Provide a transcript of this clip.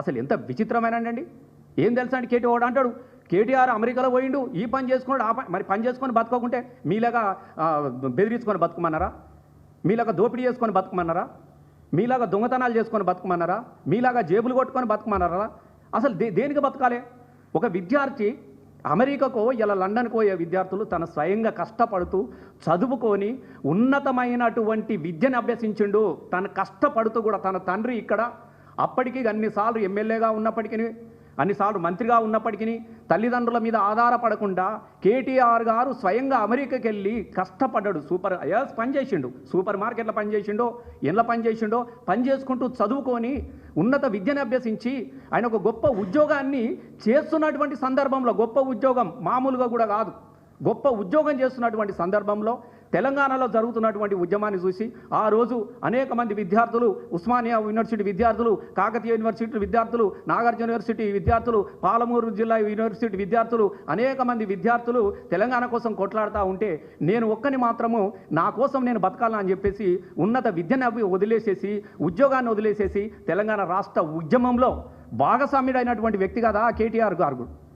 అసలు ఎంత విచిత్రమైనండి? ఏం తెలుసా అండి కేటీ ఓడ అంటాడు? కేటీఆర్ అమెరికాలో పోయిండు ఈ పని చేసుకున్నాడు ఆ పని మరి పని చేసుకొని బతకకుంటే మీలాగా బెదిరించుకొని బతుకమన్నారా? మీలాగా దోపిడీ చేసుకొని బతుకమన్నారా? మీలాగా దొంగతనాలు చేసుకొని బతుకమన్నారా? మీలాగా జేబులు కొట్టుకొని బతుకమన్నారా? అసలు దే దేనికి బతకాలి? ఒక విద్యార్థి అమెరికాకో ఇలా లండన్కో పోయే విద్యార్థులు తన స్వయంగా కష్టపడుతూ చదువుకొని ఉన్నతమైనటువంటి విద్యను అభ్యసించిండు. తను కష్టపడుతూ కూడా తన తండ్రి ఇక్కడ అప్పటికి అన్నిసార్లు ఎమ్మెల్యేగా ఉన్నప్పటికీ అన్నిసార్లు మంత్రిగా ఉన్నప్పటికీ తల్లిదండ్రుల మీద ఆధారపడకుండా కేటీఆర్ గారు స్వయంగా అమెరికాకి వెళ్ళి కష్టపడ్డాడు. సూపర్ ఎస్ పని చేసిండు సూపర్ మార్కెట్లో పనిచేసిండో చేసిండో పనిచేసిండో పని చేసిండో పని చేసుకుంటూ చదువుకొని ఉన్నత విద్యను అభ్యసించి ఆయన ఒక గొప్ప ఉద్యోగాన్ని చేస్తున్నటువంటి సందర్భంలో గొప్ప ఉద్యోగం మామూలుగా కూడా కాదు. గొప్ప ఉద్యోగం చేస్తున్నటువంటి సందర్భంలో తెలంగాణలో జరుగుతున్నటువంటి ఉద్యమాన్ని చూసి ఆ రోజు అనేక మంది విద్యార్థులు ఉస్మానియా యూనివర్సిటీ విద్యార్థులు కాకతీయ యూనివర్సిటీ విద్యార్థులు నాగార్జున యూనివర్సిటీ విద్యార్థులు పాలమూరు జిల్లా యూనివర్సిటీ విద్యార్థులు అనేక మంది విద్యార్థులు తెలంగాణ కోసం కొట్లాడుతూ ఉంటే నేను ఒక్కని మాత్రము నా కోసం నేను బతకాలని చెప్పేసి ఉన్నత విద్యను అవి వదిలేసేసి ఉద్యోగాన్ని వదిలేసేసి తెలంగాణ రాష్ట్ర ఉద్యమంలో భాగస్వామ్యుడైనటువంటి వ్యక్తి కదా కేటీఆర్ గారు.